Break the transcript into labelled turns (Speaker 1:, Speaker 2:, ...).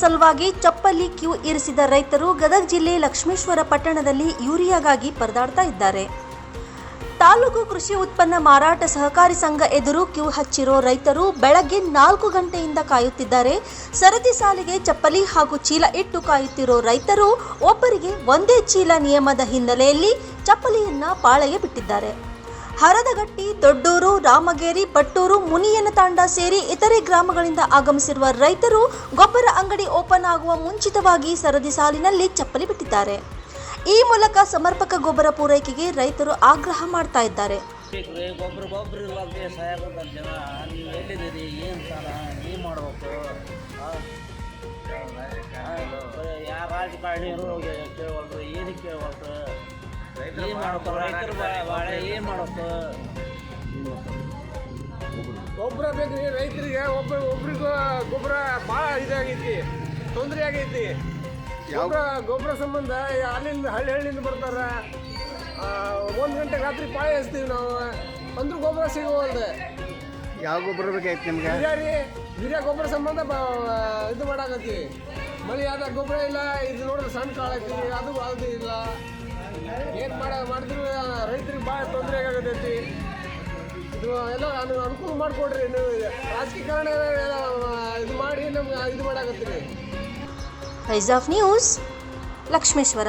Speaker 1: ಸಲುವಾಗಿ ಚಪ್ಪಲಿ ಕ್ಯೂ ಇರಿಸಿದ ರೈತರು ಗದಗ ಜಿಲ್ಲೆ ಲಕ್ಷ್ಮೇಶ್ವರ ಪಟ್ಟಣದಲ್ಲಿ ಯೂರಿಯಾಗಾಗಿ ಪರದಾಡ್ತಾ ಇದ್ದಾರೆ. ತಾಲೂಕು ಕೃಷಿ ಉತ್ಪನ್ನ ಮಾರಾಟ ಸಹಕಾರಿ ಸಂಘ ಎದುರು ಕ್ಯೂ ಹಚ್ಚಿರೋ ರೈತರು ಬೆಳಗ್ಗೆ ನಾಲ್ಕು ಗಂಟೆಯಿಂದ ಕಾಯುತ್ತಿದ್ದಾರೆ. ಸರದಿ ಸಾಲಿಗೆ ಚಪ್ಪಲಿ ಹಾಗೂ ಚೀಲ ಇಟ್ಟು ಕಾಯುತ್ತಿರೋ ರೈತರು ಒಬ್ಬರಿಗೆ ಒಂದೇ ಚೀಲ ನಿಯಮದ ಹಿನ್ನೆಲೆಯಲ್ಲಿ ಚಪ್ಪಲಿಯನ್ನ ಪಾಳೆಗೆ ಬಿಟ್ಟಿದ್ದಾರೆ. ಹರದಗಟ್ಟಿ, ದೊಡ್ಡೂರು, ರಾಮಗೇರಿ ಪಟ್ಟೂರು ಮುನಿಯನ ತಾಂಡ ಸೇರಿ ಇತರೆ ಗ್ರಾಮಗಳಿಂದ ಆಗಮಿಸಿರುವ ರೈತರು ಗೊಬ್ಬರ ಅಂಗಡಿ ಓಪನ್ ಆಗುವ ಮುಂಚಿತವಾಗಿ ಸರದಿ ಸಾಲಿನಲ್ಲಿ ಚಪ್ಪಲಿ ಬಿಟ್ಟಿದ್ದಾರೆ. ಈ ಮೂಲಕ ಸಮರ್ಪಕ ಗೊಬ್ಬರ ಪೂರೈಕೆಗೆ ರೈತರು ಆಗ್ರಹ ಮಾಡ್ತಾ ಇದ್ದಾರೆ.
Speaker 2: ಬೇಕ್ರಿ, ಗೊಬ್ಬರ ಗೊಬ್ಬರ ಇಲ್ಲದೆ ಸಾಯಾಗದ ಜನ, ನೀವು ಎಲ್ಲಿದ್ದೀರಿ, ಏನು ಸಾಲ ಏನು ಮಾಡ್ಬೇಕು? ಮಾಡ್ಬೇಕು ರೈತರು ಬಾಳೆ ಏನು ಮಾಡ್ಬೇಕು?
Speaker 3: ಗೊಬ್ಬರ ಬೇಕ್ರಿ ರೈತರಿಗೆ ಒಬ್ಬ ಒಬ್ರಿಗೂ ಗೊಬ್ಬರ ಭಾಳ ಇದಾಗೈತಿ ತೊಂದರೆ ಆಗೈತಿ. ಗೊಬ್ಬರ ಗೊಬ್ಬರ ಸಂಬಂಧ ಅಲ್ಲಿಂದ ಹಳ್ಳಿ ಹಳ್ಳಿಯಿಂದ ಬರ್ತಾರ. ಒಂದು ಗಂಟೆ ರಾತ್ರಿ ಪಾಳೆ ಹಚ್ತೀವಿ ನಾವು. ಅಂದ್ರೂ ಗೊಬ್ಬರ ಸಿಗೋವಲ್ದೆ.
Speaker 4: ಯಾವ ಗೊಬ್ಬರ ಬೇಕಾಯ್ತು ನಿಮ್ಗೆ?
Speaker 3: ಹಿರಿಯ ರೀ ಹಿರಿಯ ಗೊಬ್ಬರ ಸಂಬಂಧ ಬ- ಇದು ಮಾಡಾಕತ್ತೀವಿ. ಮಳೆ ಆದಾಗ ಗೊಬ್ಬರ ಇಲ್ಲ ಇದು ನೋಡಿದ್ರೆ ಸಣ್ಣ ಕಾಳಾಕ್ತೀವಿ ಅದು ಅದು ಇಲ್ಲ. ಏನು ಮಾಡ, ಮಾಡಿದ್ರು ರೈತರಿಗೆ ಭಾಳ ತೊಂದರೆ ಆಗತೈತಿ ಇದು, ಎಲ್ಲ ನಾನು ಅನುಕೂಲ ಮಾಡಿಕೊಡ್ರಿ, ನೀವು ರಾಜಕೀಕರಣ ಇದು ಮಾಡಿ ನಮ್ಗೆ ಇದು ಮಾಡಾಕತ್ತೀರಿ.
Speaker 1: Faiz of news Lakshmeshwar